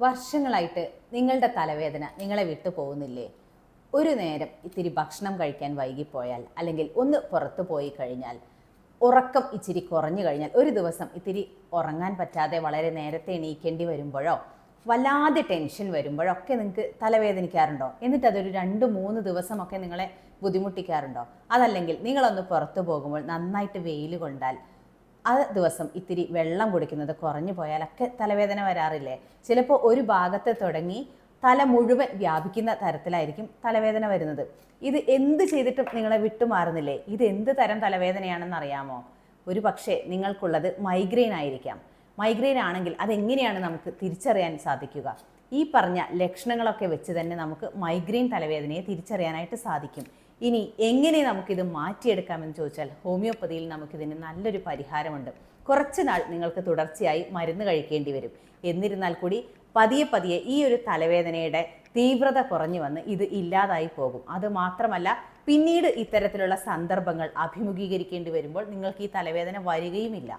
വർഷങ്ങളായിട്ട് നിങ്ങളുടെ തലവേദന നിങ്ങളെ വിട്ടു പോകുന്നില്ലേ? ഒരു നേരം ഇത്തിരി ഭക്ഷണം കഴിക്കാൻ വൈകിപ്പോയാൽ അല്ലെങ്കിൽ ഒന്ന് പുറത്തു പോയി കഴിഞ്ഞാൽ ഉറക്കം ഇച്ചിരി കുറഞ്ഞു കഴിഞ്ഞാൽ ഒരു ദിവസം ഇത്തിരി ഉറങ്ങാൻ പറ്റാതെ വളരെ നേരത്തെ എണീക്കേണ്ടി വരുമ്പോഴോ വല്ലാതെ ടെൻഷൻ വരുമ്പോഴൊക്കെ നിങ്ങൾക്ക് തലവേദനിക്കാറുണ്ടോ? എന്നിട്ട് അതൊരു രണ്ട് മൂന്ന് ദിവസമൊക്കെ നിങ്ങളെ ബുദ്ധിമുട്ടിക്കാറുണ്ടോ? അതല്ലെങ്കിൽ നിങ്ങളൊന്ന് പുറത്തു പോകുമ്പോൾ നന്നായിട്ട് വെയിൽ കൊണ്ടാൽ ആ ദിവസം ഇത്തിരി വെള്ളം കുടിക്കുന്നത് കുറഞ്ഞു പോയാലൊക്കെ തലവേദന വരാറില്ലേ? ചിലപ്പോൾ ഒരു ഭാഗത്ത് തുടങ്ങി തല മുഴുവൻ വ്യാപിക്കുന്ന തരത്തിലായിരിക്കും തലവേദന വരുന്നത്. ഇത് എന്ത് ചെയ്തിട്ടും നിങ്ങളെ വിട്ടുമാറുന്നില്ലേ? ഇത് എന്ത് തരം തലവേദനയാണെന്ന് അറിയാമോ ഒരു പക്ഷേ നിങ്ങൾക്കുള്ളത് മൈഗ്രെയിൻ ആയിരിക്കാം. മൈഗ്രെയിൻ ആണെങ്കിൽ അതെങ്ങനെയാണ് നമുക്ക് തിരിച്ചറിയാൻ സാധിക്കുക? ഈ പറഞ്ഞ ലക്ഷണങ്ങളൊക്കെ വെച്ച് തന്നെ നമുക്ക് മൈഗ്രെയിൻ തലവേദനയെ തിരിച്ചറിയാനായിട്ട് സാധിക്കും. ഇനി എങ്ങനെ നമുക്കിത് മാറ്റിയെടുക്കാമെന്ന് ചോദിച്ചാൽ ഹോമിയോപ്പതിയിൽ നമുക്കിതിന് നല്ലൊരു പരിഹാരമുണ്ട്. കുറച്ച് നാൾ നിങ്ങൾക്ക് തുടർച്ചയായി മരുന്ന് കഴിക്കേണ്ടി വരും. എന്നിരുന്നാൽ കൂടി പതിയെ പതിയെ ഈ ഒരു തലവേദനയുടെ തീവ്രത കുറഞ്ഞു വന്ന് ഇത് ഇല്ലാതായി പോകും. അത് മാത്രമല്ല പിന്നീട് ഇത്തരത്തിലുള്ള സന്ദർഭങ്ങൾ അഭിമുഖീകരിക്കേണ്ടി വരുമ്പോൾ നിങ്ങൾക്ക് ഈ തലവേദന വരികയുമില്ല.